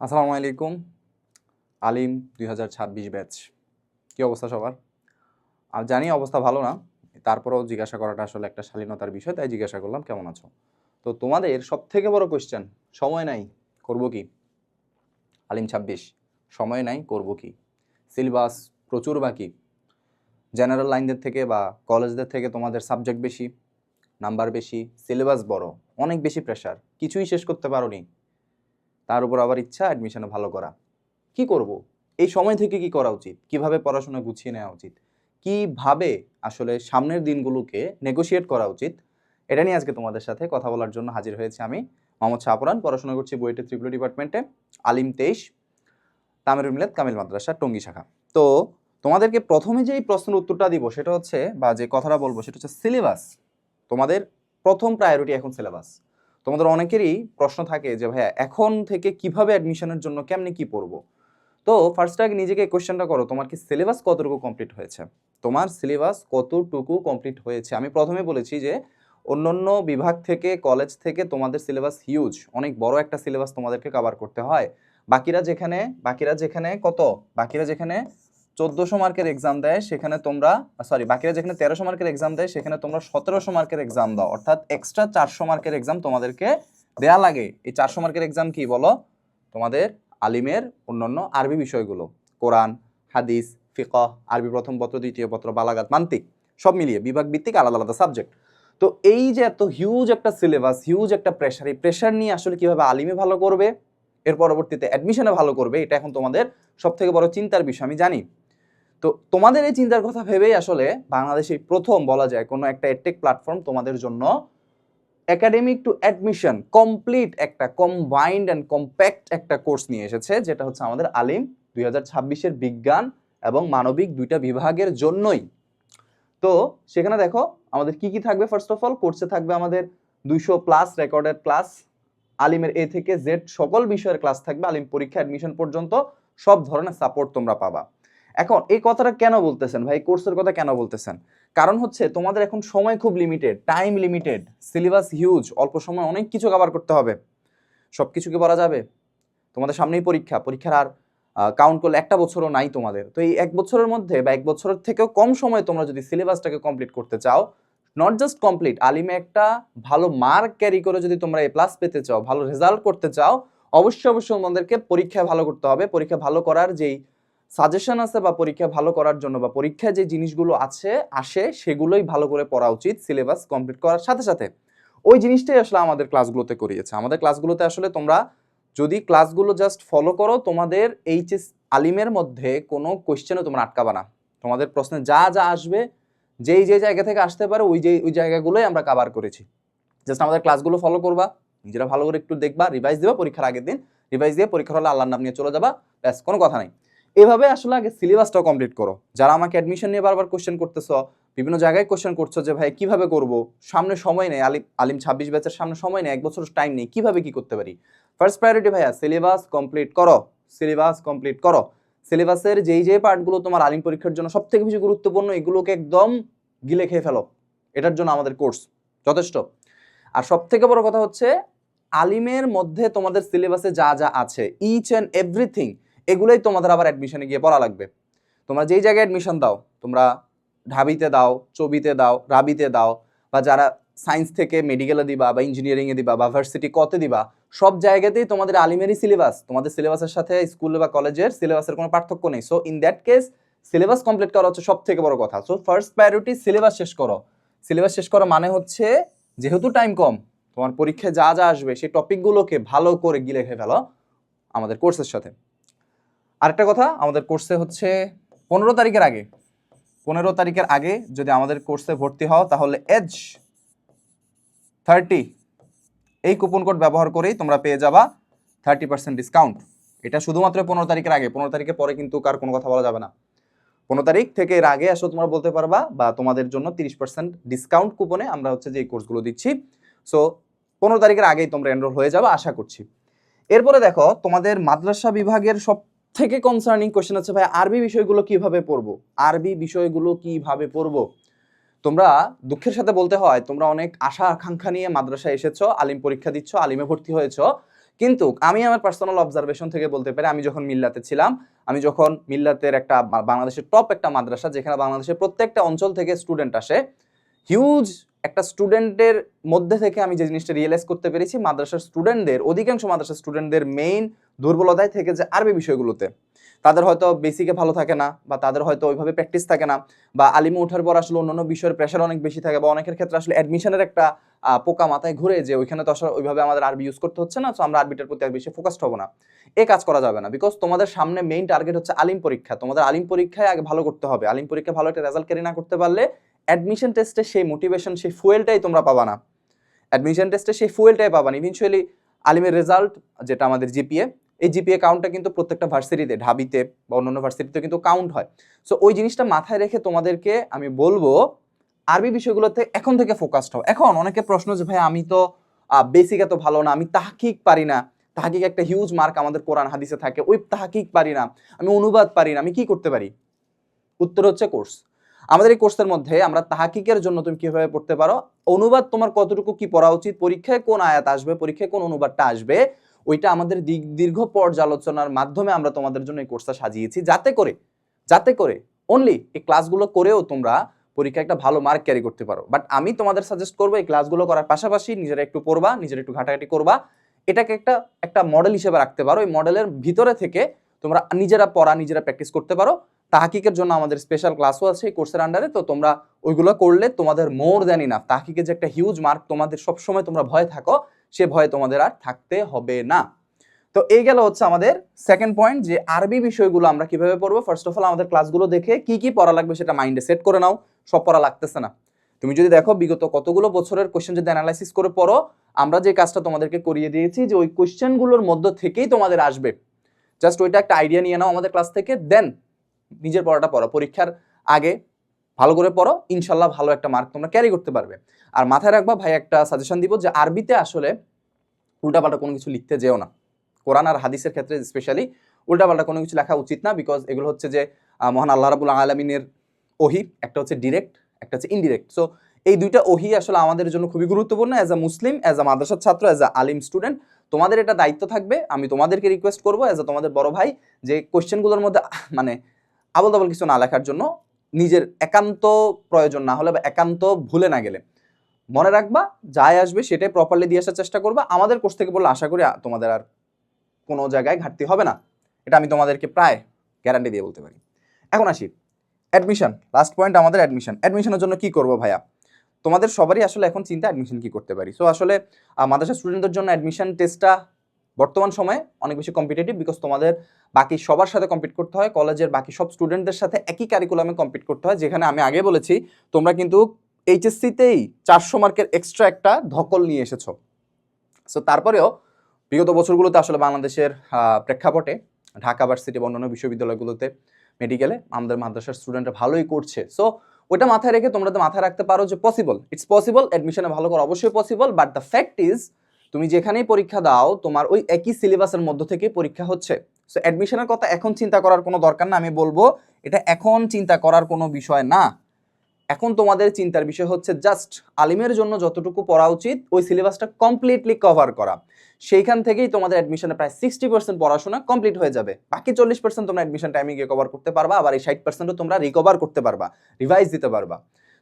আসসালামু আলাইকুম। আলিম, দুই হাজার ছাব্বিশ ব্যাচ। কী অবস্থা সবার? আর জানি অবস্থা ভালো না, তারপরেও জিজ্ঞাসা করাটা আসলে একটা শালীনতার বিষয়, তাই জিজ্ঞাসা করলাম, কেমন আছো? তো তোমাদের সব থেকে বড় কোয়েশ্চেন সময় নাই, করব কি? আলিম ছাব্বিশ, সময় নাই, করব কি? সিলেবাস প্রচুর বাকি। জেনারেল লাইনদের থেকে বা কলেজদের থেকে তোমাদের সাবজেক্ট বেশি নাম্বার বেশি সিলেবাস বড়, অনেক বেশি প্রেশার কিছুই শেষ করতে পারোনি। তার উপর আবার ইচ্ছা অ্যাডমিশনে ভালো করা। কি করব? এই সময় থেকে কি করা উচিত? কীভাবে পড়াশোনা গুছিয়ে নেওয়া উচিত? কীভাবে আসলে সামনের দিনগুলোকে নেগোশিয়েট করা উচিত? এটা নিয়ে আজকে তোমাদের সাথে কথা বলার জন্য হাজির হয়েছি আমি, মোহাম্মদ শাহপুরান পড়াশোনা করছি বুয়েটের ত্রিপুরা ডিপার্টমেন্টে, আলিম তেইশ, তামিরুল মিলাদ, কামিল মাদ্রাসা, টঙ্গী শাখা। তো তোমাদেরকে প্রথমে যেই প্রশ্নের উত্তরটা দিব সেটা হচ্ছে, বা যে কথাটা বলব সেটা হচ্ছে সিলেবাস তোমাদের প্রথম প্রায়োরিটি এখন সিলেবাস তোমাদের অনেকেরই প্রশ্ন থাকে যে, ভাইয়া, এখন থেকে কীভাবে অ্যাডমিশনের জন্য কেমনে কি পড়ব? তো ফার্স্ট আগে নিজেকে কোয়েশ্চেনটা করো, তোমার কি সিলেবাস কতটুকু কমপ্লিট হয়েছে? তোমার সিলেবাস কতটুকু কমপ্লিট হয়েছে? আমি প্রথমে বলেছি যে, অন্যান্য বিভাগ থেকে কলেজ থেকে তোমাদের সিলেবাস হিউজ অনেক বড় একটা সিলেবাস তোমাদেরকে কাভার করতে হয়। বাকিরা যেখানে বাকিরা যেখানে কত? বাকিরা যেখানে চোদ্দোশো মার্কের এক্সাম দেয়, সেখানে তোমরা সরি বাকিরা যেখানে তেরোশো মার্কের এক্সাম দেয়, সেখানে তোমরা সতেরোশো মার্কের এক্সাম দাও। অর্থাৎ এক্সট্রা চারশো মার্কের এক্সাম তোমাদেরকে দেয়া লাগে। এই চারশো মার্কের এক্সাম কি বলো? তোমাদের আলিমের অন্যান্য আরবি বিষয়গুলো। কোরআন, হাদিস, ফিকহ, আরবি প্রথম পত্র, দ্বিতীয় পত্র, বালাগাত, মান্তিক, সব মিলিয়ে বিভাগ ভিত্তিক আলাদা আলাদা সাবজেক্ট তো এই যে এত হিউজ একটা সিলেবাস হিউজ একটা প্রেশার এই প্রেশার নিয়ে আসলে কীভাবে আলিমে ভালো করবে? এর পরবর্তীতে অ্যাডমিশনে ভালো করবে? এটা এখন তোমাদের সব থেকে বড় চিন্তার বিষয়, আমি জানি। তো তোমাদের এই চিন্তার কথা ভেবেই আসলে বাংলাদেশে প্রথম বলা যায় কোনো একটা এডটেক প্ল্যাটফর্ম তোমাদের জন্য একাডেমিক টু অ্যাডমিশন কমপ্লিট একটা কম্বাইন্ড অ্যান্ড কম্প্যাক্ট একটা কোর্স নিয়ে এসেছে, যেটা হচ্ছে আমাদের আলিম দুই হাজার ছাব্বিশের বিজ্ঞান এবং মানবিক দুইটা বিভাগের জন্যই। তো সেখানে দেখো আমাদের কি কি থাকবে ফার্স্ট অফ অল কোর্সে থাকবে আমাদের দুইশো প্লাস রেকর্ডেড ক্লাস আলিমের এ থেকে জেড সকল বিষয়ের ক্লাস থাকবে, আলিম পরীক্ষা অ্যাডমিশন পর্যন্ত, সব ধরনের সাপোর্ট তোমরা পাবা। এখন এই কথাটা কেন বলতেছেন ভাই? কোর্সের কথা কেন বলতেছেন? কারণ হচ্ছে তোমাদের এখন সময় খুব limited time limited syllabus huge অল্প সময় অনেক কিছু কভার করতে হবে। সব কিছু কি বলা যাবে? তোমাদের সামনেই পরীক্ষা, পরীক্ষার আর কাউন্ট করলে একটা বছরও নাই তোমাদের। তো এই এক বছরের মধ্যে বা এক বছরের থেকেও কম সময়ে তোমরা যদি সিলেবাসটাকে কমপ্লিট করতে চাও নট জাস্ট কমপ্লিট আলিমে একটা ভালো মার্ক ক্যারি করে যদি তোমরা এ প্লাস পেতে চাও, ভালো রেজাল্ট করতে চাও, অবশ্যই অবশ্যই তোমাদেরকে পরীক্ষায় ভালো করতে হবে। পরীক্ষা ভালো করার যেই সাজেশন আছে বা পরীক্ষা ভালো করার জন্য বা পরীক্ষায় যে জিনিসগুলো আছে, আসে, সেগুলোই ভালো করে পড়া উচিত সিলেবাস কমপ্লিট করার সাথে সাথে। ওই জিনিসটাই আসলে আমাদের ক্লাসগুলোতে করিয়েছে। আমাদের ক্লাসগুলোতে আসলে তোমরা যদি ক্লাসগুলো জাস্ট ফলো করো, তোমাদের এইচএস আলিমের মধ্যে কোনো কোয়েশ্চেনও তোমরা আটকাবা না। তোমাদের প্রশ্নে যা যা আসবে, যেই যে জায়গা থেকে আসতে পারে, ওই যে ওই জায়গাগুলোই আমরা কাভার করেছি। জাস্ট আমাদের ক্লাসগুলো ফলো করবা, নিজেরা ভালো করে একটু দেখবা রিভাইজ দিবা পরীক্ষার আগের দিন। রিভাইজ দিয়ে পরীক্ষার হলে আল্লাহর নাম নিয়ে চলে যাবা, ব্যাস, কোনো কথা নাই। এভাবে আসলে আগে সিলেবাসটাও কমপ্লিট করো। যারা আমাকে অ্যাডমিশন নিয়ে বারবার কোশ্চেন করতেছ, বিভিন্ন জায়গায় কোশ্চেন করছ যে, ভাই, কীভাবে করব? সামনে সময় নেই, আলিম আলিম ছাব্বিশ ব্যাচের সামনে সময় নেই, এক বছর টাইম নেই, কীভাবে কি করতে পারি? ফার্স্ট প্রায়োরিটি ভাইয়া সিলেবাস কমপ্লিট করো সিলেবাস কমপ্লিট করো। সিলেবাসের যেই যে পার্টগুলো তোমার আলিম পরীক্ষার জন্য সব থেকে বেশি গুরুত্বপূর্ণ, এগুলোকে একদম গিলে খেয়ে ফেলো। এটার জন্য আমাদের কোর্স যথেষ্ট। আর সব থেকে বড় কথা হচ্ছে, আলিমের মধ্যে তোমাদের সিলেবাসে যা যা আছে ইচ অ্যান্ড এভরিথিং এগুলোই তোমাদের আবার অ্যাডমিশনে গিয়ে পড়া লাগবে। তোমরা যেই জায়গায় অ্যাডমিশন দাও, তোমরা ঢাবিতে দাও, চবিতে দাও, রাবিতে দাও, বা যারা সায়েন্স থেকে মেডিকেলে দিবা, বা ইঞ্জিনিয়ারিংয়ে দিবা, বা ভার্সিটি কতে দিবা, সব জায়গাতেই তোমাদের আলিমেরই সিলেবাস তোমাদের সিলেবাসের সাথে স্কুল বা কলেজের সিলেবাসের কোনো পার্থক্য নেই। So in that case syllabus complete করা হচ্ছে সব থেকে বড় কথা। সো ফার্স্ট প্রায়োরিটি সিলেবাস শেষ করো। সিলেবাস শেষ করা মানে হচ্ছে, যেহেতু টাইম কম, তোমার পরীক্ষায় যা যা আসবে, সেই টপিকগুলোকে ভালো করে গিলে খেয়ে ফেলো আমাদের কোর্সের সাথে। আরেকটা কথা, আমাদের কোর্সে হচ্ছে পনেরো তারিখের আগে। পনেরো তারিখের আগে যদি আমাদের কোর্সে ভর্তি হও, তাহলে এজ থার্টি এই কুপন কোড ব্যবহার করেই তোমরা পেয়ে যাবা থার্টি পার্সেন্ট ডিসকাউন্ট এটা শুধুমাত্র পনেরো তারিখের আগে, পনেরো তারিখের পরে কিন্তু কার কোনো কথা বলা যাবে না। পনেরো তারিখ থেকে এর আগে আসলে তোমরা বলতে পারবা বা তোমাদের জন্য তিরিশ পার্সেন্ট ডিসকাউন্ট কুপনে আমরা হচ্ছে যে এই কোর্সগুলো দিচ্ছি। সো পনেরো তারিখের আগেই তোমরা এনরোল হয়ে যাবে, আশা করছি। এরপরে দেখো, তোমাদের মাদ্রাসা বিভাগের সব থেকে কনসার্নিং কোয়েশ্চেন হচ্ছে ভাই, আরবি বিষয়গুলো কীভাবে পড়ব? আরবি বিষয়গুলো কীভাবে পড়ব? তোমরা দুঃখের সাথে বলতে হয়, তোমরা অনেক আশা আকাঙ্ক্ষা নিয়ে মাদ্রাসায় এসেছ, আলিম পরীক্ষা দিচ্ছ, আলিমে ভর্তি হয়েছো। কিন্তু আমি আমার পার্সোনাল অবজারভেশন থেকে বলতে পারি, আমি যখন মিল্লাতে ছিলাম, আমি যখন মিল্লাতের একটা বাংলাদেশের টপ একটা মাদ্রাসা, যেখানে বাংলাদেশের প্রত্যেকটা অঞ্চল থেকে স্টুডেন্ট আসে হিউজ একটা স্টুডেন্টের মধ্যে থেকে আমি যে জিনিসটা রিয়েলাইজ করতে পেরেছি, মাদ্রাসার স্টুডেন্টদের অধিকাংশ মাদ্রাসার স্টুডেন্টদের মেইন দুর্বলতায় থেকে যে আরবি বিষয়গুলোতে। তাদের হয়তো বেসিকে ভালো থাকে না বা তাদের হয়তো ওইভাবে প্র্যাকটিস থাকে না বা আলিমে ওঠার পর আসলে অন্যান্য বিষয়ের প্রেশার অনেক বেশি থাকে বা অনেকের ক্ষেত্রে আসলে অ্যাডমিশনের একটা পোকা মাথায় ঘুরে যে ওইখানে তো আসলে ওইভাবে আমাদের আরবি ইউজ করতে হচ্ছে না, তো আমরা আরবিটার প্রতি আর বেশি ফোকাসড হব না। এ কাজ করা যাবে না বিকজ তোমাদের সামনে মেইন টার্গেট হচ্ছে আলিম পরীক্ষা। তোমাদের আলিম পরীক্ষায় আগে ভালো করতে হবে। আলিম পরীক্ষা ভালো একটা রেজাল্ট ক্যারি না করতে পারলে অ্যাডমিশন টেস্টে সেই মোটিভেশন সেই ফুয়েলটাই তোমরা পাবা না। অ্যাডমিশন টেস্টে সেই ফুয়েলটাই পাবা না। ইভেনচুয়ালি আলিমের রেজাল্ট যেটা আমাদের জিপিএ এই জিপিএ কাউন্টটা কিন্তু প্রত্যেকটা ভার্সিটিতে, ঢাবিতে বা অন্যান্য ভার্সিটিতে কিন্তু কাউন্ট হয়। সো ওই জিনিসটা মাথায় রেখে তোমাদেরকে আমি বলব, আরবি বিষয়গুলোতে এখন থেকে ফোকাসড হও। এখন অনেকে প্রশ্ন যে, ভাই, আমি তো বেসিক এত ভালো না, আমি তাহকিক পারি না। তাহকিক একটা হিউজ মার্ক আমাদের কোরআন হাদিসে থাকে। ওই তাহকিক পারি না, আমি অনুবাদ পারি না, আমি কি করতে পারি? উত্তর হচ্ছে কোর্স আমাদের এই কোর্সের মধ্যে আমরা তাহাকিকের জন্য তুমি কীভাবে পড়তে পারো? অনুবাদ তোমার কতটুকু কি পড়া উচিত? পরীক্ষায় কোন আয়াত আসবে? পরীক্ষায় কোন অনুবাদটা আসবে? ওইটা আমাদের দীর্ঘ পর্যালোচনার মাধ্যমে আমরা তোমাদের জন্য এই কোর্সটা সাজিয়েছি। যাতে করে যাতে করে অনলি এই ক্লাসগুলো করেও তোমরা পরীক্ষা একটা ভালো মার্ক ক্যারি করতে পারো। বাট আমি তোমাদের সাজেস্ট করব এই ক্লাসগুলো করার পাশাপাশি নিজেরা একটু পড়বা, নিজের একটু ঘাটাঘাটি করবা। এটাকে একটা একটা মডেল হিসেবে রাখতে পারো। এই মডেলের ভিতরে থেকে তোমরা নিজেরা পড়া, নিজেরা প্র্যাকটিস করতে পারো। তাহাকিকের জন্য আমাদের স্পেশাল ক্লাসও আছে এই কোর্সের আন্ডারে তো তোমরা ওইগুলো করলে তোমাদের মোর দেন ইনাফ তাহাকিকের যে একটা হিউজ মার্ক তোমাদের সবসময় তোমরা ভয়ে থাকো, সে ভয়ে তোমাদের আর থাকতে হবে না। তো এই গেল হচ্ছে আমাদের সেকেন্ড পয়েন্ট যে আরবি বিষয়গুলো আমরা কীভাবে পড়ব। ফার্স্ট অফ অল আমাদের ক্লাসগুলো দেখে কি কি পড়া লাগবে সেটা মাইন্ডে সেট করে নাও, সব পড়া লাগতেছে না। তুমি যদি দেখো বিগত কতগুলো বছরের কোয়েশ্চেন যদি অ্যানালাইসিস করে পড়ো, আমরা যে কাজটা তোমাদেরকে করিয়ে দিয়েছি যে ওই কোশ্চেনগুলোর মধ্য থেকেই তোমাদের আসবে। জাস্ট ওইটা একটা আইডিয়া নিয়ে নাও আমাদের ক্লাস থেকে দেন নিজের পড়াটা পড়ো। পরীক্ষার আগে ভালো করে পড়ো, ইনশাল্লাহ ভালো একটা মার্ক তোমরা ক্যারি করতে পারবে। আর মাথায় রাখবা, ভাই, একটা সাজেশন দিব যে আরবিতে আসলে উল্টাপাল্টা কোনো কিছু লিখতে যেও না। কোরআন আর হাদিসের ক্ষেত্রে স্পেশালি উল্টাপাল্টা কোনো কিছু লেখা উচিত না বিকজ এগুলো হচ্ছে যে মহান আল্লাহ রাবুল আলমিনের ওহি, একটা হচ্ছে ডিরেক্ট একটা হচ্ছে ইনডিরেক্ট সো এই দুইটা ওহি আসলে আমাদের জন্য খুবই গুরুত্বপূর্ণ as a Muslim as a মাদ্রাসার ছাত্র অ্যাজ আ আলিম স্টুডেন্ট তোমাদের এটা দায়িত্ব থাকবে, আমি তোমাদেরকে রিকোয়েস্ট করব অ্যাজ আ তোমাদের বড় ভাই যে কোশ্চেনগুলোর মধ্যে মানে আবল তাবল কিছু না লেখার জন্য নিজের একান্ত প্রয়োজন না হলে বা একান্ত ভুলে না গেলে। মনে রাখবা, যাই আসবে সেটাই প্রপারলি দিয়ে আসার চেষ্টা করবা। আমাদের কোর্স থেকে বললে আশা করি তোমাদের আর কোনো জায়গায় ঘাটতি হবে না। এটা আমি তোমাদেরকে প্রায় গ্যারান্টি দিয়ে বলতে পারি। এখন আসি। অ্যাডমিশন লাস্ট পয়েন্ট আমাদের অ্যাডমিশন অ্যাডমিশনের জন্য কি করব ভাইয়া? তোমাদের সবারই আসলে এখন চিন্তা অ্যাডমিশন কি করতে পারি। সো আসলে মাদ্রাসা স্টুডেন্টদের জন্য অ্যাডমিশন টেস্টটা বর্তমান সময়ে অনেক বেশি কম্পিটিটিভ বিকজ তোমাদের বাকি সবার সাথে কম্পিট করতে হয় কলেজের বাকি সব স্টুডেন্টদের সাথে একই কারিকুলামে কম্পিট করতে হয়, যেখানে আমি আগে বলেছি, তোমরা কিন্তু এইচএসসিতেই চারশো মার্কের এক্সট্রা একটা ধকল নিয়ে এসেছ। সো তারপরেও বিগত বছরগুলোতে আসলে বাংলাদেশের প্রেক্ষাপটে ঢাকা ভার্সিটি বা অন্যান্য বিশ্ববিদ্যালয়গুলোতে মেডিকেলে আমাদের মাদ্রাসার স্টুডেন্টরা ভালোই করছে। সো ওটা মাথায় রেখে তোমরা তো মাথায় রাখতে পারো যে পসিবল ইটস পসিবল অ্যাডমিশনে ভালো করা অবশ্যই possible but the fact is তুমি যেখানেই পরীক্ষা দাও, তোমার ওই একই সিলেবাসের মধ্য থেকে পরীক্ষা হচ্ছে। সো অ্যাডমিশনের কথা এখন চিন্তা করার কোনো দরকার না, আমি বলব, এটা এখন চিন্তা করার কোনো বিষয় না। এখন তোমাদের চিন্তার বিষয় হচ্ছে জাস্ট আলিমের জন্য যতটুকু পড়া উচিত, ওই সিলেবাসটা কমপ্লিটলি কভার করা। সেইখান থেকেই তোমাদের অ্যাডমিশনে প্রায় সিক্সটি পার্সেন্ট পড়াশোনা কমপ্লিট হয়ে যাবে। বাকি চল্লিশ পার্সেন্ট তোমরা অ্যাডমিশন টাইমে গিয়ে কভার করতে পারবা, আবার এই ষাট পার্সেন্টও তোমরা রিকভার করতে পারবা রিভাইজ দিতে পারবা।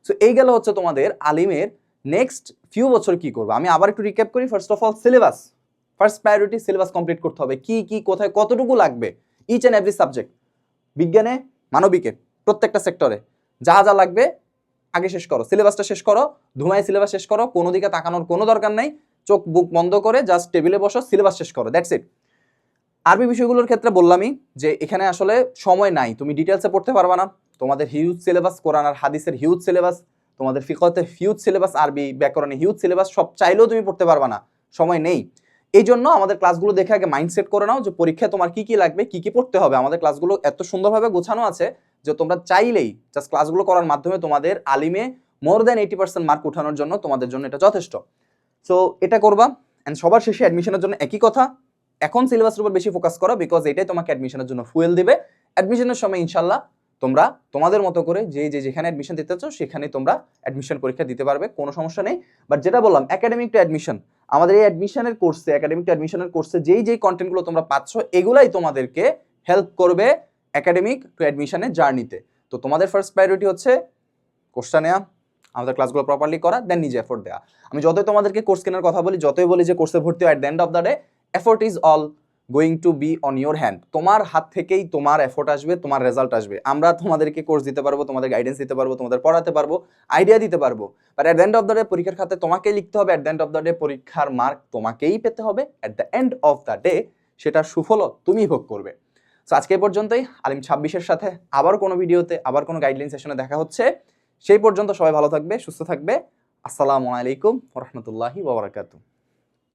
সো এই গেল হচ্ছে তোমাদের আলিমের নেক্সট ফিউ বছর কি করবে? আমি আবার একটু রিক্যাপ করি। First of all syllabus first priority syllabus complete করতে হবে। কি কি, কোথায়, কতটুকু লাগবে? ইচ অ্যান্ড এভরি সাবজেক্ট বিজ্ঞানে, মানবিকে, প্রত্যেকটা সেক্টরে যা যা লাগবে, আগে শেষ করো। সিলেবাসটা শেষ করো। ধুমায় সিলেবাস শেষ করো। কোনো দিকে তাকানোর কোনো দরকার নাই। চোখ, বুক বন্ধ করে জাস্ট টেবিলে বসো সিলেবাস শেষ করো। দ্যাটস ইট আরবি বিষয়গুলোর ক্ষেত্রে বললামই যে, এখানে আসলে সময় নাই। তুমি ডিটেলসে পড়তে পারবা না। তোমাদের হিউজ সিলেবাস কোরআন আর হাদিসের হিউজ সিলেবাস তোমাদের ফিকতে হিউজ সিলেবাস আরবি, ব্যাকরণে হিউজ সিলেবাস সব চাইলেও তুমি পড়তে পারবা না। সময় নেই। এই জন্য আমাদের ক্লাসগুলো দেখে আগে মাইন্ডসেট করে নাও যে পরীক্ষায় তোমার কি কি লাগবে, কি কি পড়তে হবে। আমাদের ক্লাসগুলো এত সুন্দরভাবে গোছানো আছে যে তোমরা চাইলেই জাস্ট ক্লাসগুলো করার মাধ্যমে তোমাদের আলিমে more than eighty percent mark উঠানোর জন্য তোমাদের জন্য এটা যথেষ্ট। সো এটা করবা অ্যান্ড সবার শেষে অ্যাডমিশনের জন্য একই কথা, এখন সিলেবাসের উপর বেশি ফোকাস করো বিকজ এটাই তোমাকে অ্যাডমিশনের জন্য ফুয়েল দিবে। অ্যাডমিশনের সময় ইনশাল্লাহ তোমরা তোমাদের মতো করে যে যে, যেখানে অ্যাডমিশন দিতে চাও সেখানে তোমরা অ্যাডমিশন পরীক্ষা দিতে পারবে, কোনো সমস্যা নেই। বাট যেটা বললাম একাডেমিক টু অ্যাডমিশন আমাদের এই অ্যাডমিশনের কোর্সে একাডেমিক টু অ্যাডমিশনের কোর্সে যেই যেই কন্টেন্টগুলো তোমরা পাচ্ছ, এগুলাই তোমাদেরকে হেল্প করবে একাডেমিক টু অ্যাডমিশনের জার্নিতে তো তোমাদের ফার্স্ট প্রায়োরিটি হচ্ছে কোর্সটা নেওয়া আমাদের ক্লাসগুলো প্রপারলি করা দেন নিজে এফোর্ট দেওয়া আমি যতই তোমাদেরকে কোর্স কেনার কথা বলি, যতই বলি যে কোর্সে ভর্তি হয় at the end of the day effort is all going to be on your hand তোমার হাত থেকেই তোমার এফোর্ট আসবে, তোমার রেজাল্ট আসবে। আমরা তোমাদেরকে কোর্স দিতে পারব, তোমাদের গাইডেন্স দিতে পারব, তোমাদের পড়াতে পারব আইডিয়া দিতে পারব। But at the end of the day পরীক্ষার খাতে তোমাকেই লিখতে হবে। At the end of the day পরীক্ষার মার্ক তোমাকেই পেতে হবে। At the end of the day সেটা সুফল তুমি ভোগ করবে। সো আজকে পর্যন্তই। আলিম ছাব্বিশের সাথে আবার কোনো ভিডিওতে, আবার কোনো গাইডলাইন সেশনে দেখা হচ্ছে। সেই পর্যন্ত সবাই ভালো থাকবে, সুস্থ থাকবে। আসসালামু আলাইকুম রহমতুল্লাহি ওবরাকাতু